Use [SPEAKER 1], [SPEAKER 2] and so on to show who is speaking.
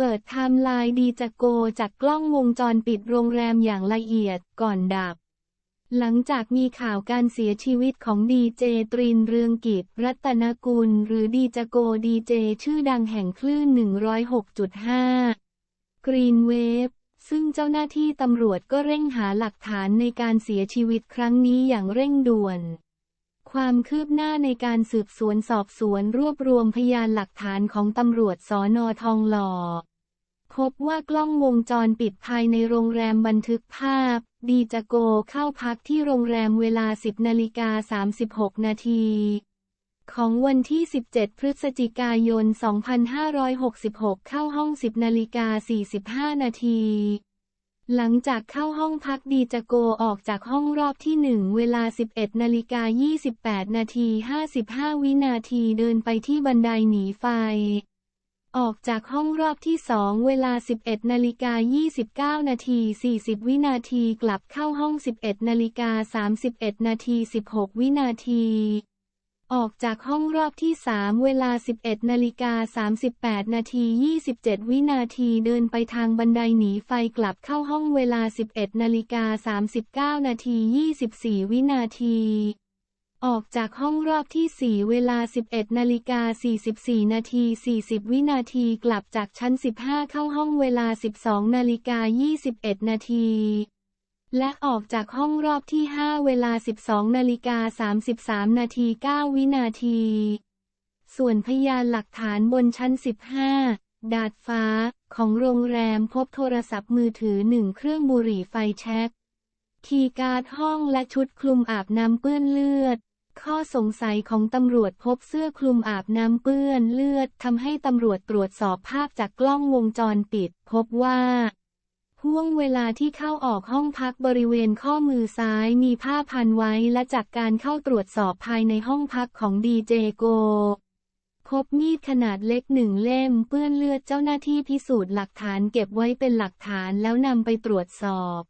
[SPEAKER 1] เปิดไทม์ไลน์ดีจโกจากกล้องวงจรปิดโรงแรมอย่างละเอียดก่อนดับ หลังจากมีข่าวการเสียชีวิตของดีเจตรินเรืองกิจ รัตนกุล หรือดีจโกดีเจชื่อดังแห่งคลื่น 106.5 กรีนเวฟซึ่งเจ้าหน้าที่ตำรวจก็เร่งหาหลักฐานในการเสียชีวิตครั้งนี้อย่างเร่งด่วน ความคืบหน้าในการสืบสวนสอบสวนรวบรวมพยานหลักฐานของตำรวจสอนอทองหล่อ พบว่ากล้องวงจรปิดภายในโรงแรมบันทึกภาพ ดีจโกเข้าพักที่โรงแรมเวลา 10นาฬิกา36 นาทีของวันที่ 17 พฤศจิกายน 2566 เข้าห้อง 10นาฬิกา45 นาที หลังจากเข้าห้องพักดีจโกออกจากห้องรอบที่1เวลา 11นาฬิกา28นาที55 วินาทีเดินไปที่บันไดหนีไฟ ออกจากห้องรอบที่2เวลา 11นาฬิกา29นาที40 วินาทีกลับเข้าห้อง 11นาฬิกา31นาที16 วินาที ออกจากห้องรอบที่ 3 เวลา 11นาฬิกา38 นาที 27 วินาทีเดินไปทางบันไดหนีไฟกลับเข้าห้องเวลา 11นาฬิกา39 นาที 24 วินาที ออกจากห้องรอบที่ 4 เวลา 11นาฬิกา44 นาที 40 วินาทีกลับจากชั้น 15 เข้าห้องเวลา 12นาฬิกา21 นาที และออกจากห้องรอบที่ 5 เวลา 12นาฬิกา33 นาที 9 วินาที ส่วนพยานหลักฐานบนชั้น 15 ดาดฟ้า ของโรงแรมพบโทรศัพท์มือถือหนึ่งเครื่องบุหรี่ไฟแช็กคีย์การ์ดห้องและชุดคลุมอาบน้ำเปื้อนเลือด ข้อสงสัยของตำรวจพบเสื้อคลุมอาบน้ำเปื้อนเลือดทำให้ตำรวจตรวจสอบภาพจากกล้องวงจรปิด พบว่า ห่วงเวลาที่เข้าออกห้องพักบริเวณข้อมือซ้ายมีผ้าพันไว้และจากการเข้าตรวจสอบภายในห้องพักของดีเจโก พบมีดขนาดเล็กหนึ่งเล่มเปื้อนเลือดเจ้าหน้าที่พิสูจน์หลักฐานเก็บไว้เป็นหลักฐานแล้วนำไปตรวจสอบ